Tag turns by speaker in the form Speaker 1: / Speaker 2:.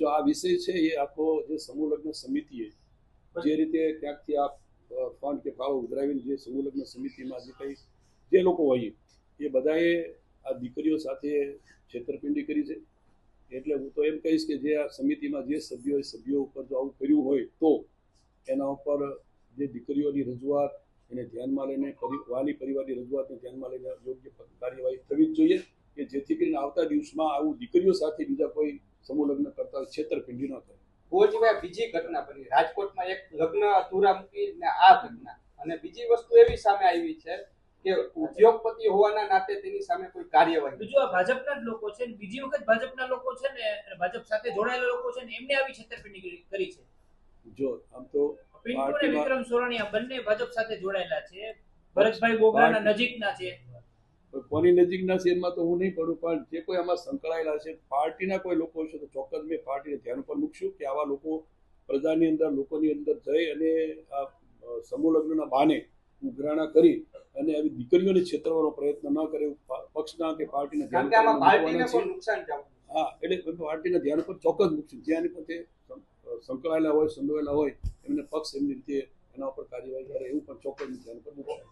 Speaker 1: જો આ વિષય છે એ આખો જે સમૂહ લગ્ન સમિતિએ જે રીતે ક્યાંકથી આ ફંડ કે ફાળો ઉધરાવીને જે સમૂહ લગ્ન સમિતિમાં જે કંઈ જે લોકો હોય, એ બધાએ આ દીકરીઓ સાથે છેતરપિંડી કરી છે. એટલે હું તો એમ કહીશ કે જે આ સમિતિમાં જે સભ્યો સભ્યો ઉપર જો આવું કર્યું હોય તો એના ઉપર જે દીકરીઓની રજૂઆત એને ધ્યાનમાં લઈને વાલી પરિવારની રજૂઆતને ધ્યાનમાં લઈને યોગ્ય કાર્યવાહી થવી જ જોઈએ. જેથી કરીને આવતા દિવસમાં આવું દીકરીઓ સાથે બીજા કોઈ સમૂહ લગ્ન કરતા હોય છેતરપિંડી ન થાય.
Speaker 2: ગોળજીભાઈ બીજી ઘટના બની. રાજકોટમાં એક લગ્ન અધૂરા મૂકીને આ ઘટના. અને બીજી વસ્તુ એવી સામે આવી છે કે ઉદ્યોગપતિ હોવાના નાતે તેની સામે કોઈ કાર્યવાહી
Speaker 3: બીજું આ ભાજપના જ લોકો છે ને બીજી વખત ભાજપના લોકો છે ને ભાજપ સાથે જોડાયેલા લોકો છે ને એમને આવી છેતરપિંડી કરી- છે.
Speaker 1: જો આમ તો
Speaker 3: પિન્ટુ અને વિક્રમ સોરણિયા બંને ભાજપ સાથે જોડાયેલા છે. ભરતભાઈ બોગરાના નજીકના છે.
Speaker 1: કોની નજીકના શેરમાં એમાં તો હું નહીં પડું પણ જે કોઈ આમાં સંકળાયેલા છે પાર્ટીના કોઈ લોકો છે તો ચોક્કસ મેં પાર્ટીને ધ્યાન ઉપર મૂકશું કે આવા લોકો પ્રજાની અંદર લોકોની અંદર જઈ અને આ સમૂહ લગ્નના બહાને ઉઘરાણા કરી અને આવી દીકરીઓને છેતરવાનો પ્રયત્ન ન કરે પક્ષના કે પાર્ટીને ધ્યાન હા એટલે પાર્ટીના ધ્યાન ઉપર ચોક્કસ મૂકશું. જ્યાં પાસે સંકળાયેલા હોય સંડોયેલા હોય એમને પક્ષ એમની રીતે એના ઉપર કાર્યવાહી કરે એવું પણ ચોક્કસ ધ્યાન ઉપર મૂકશું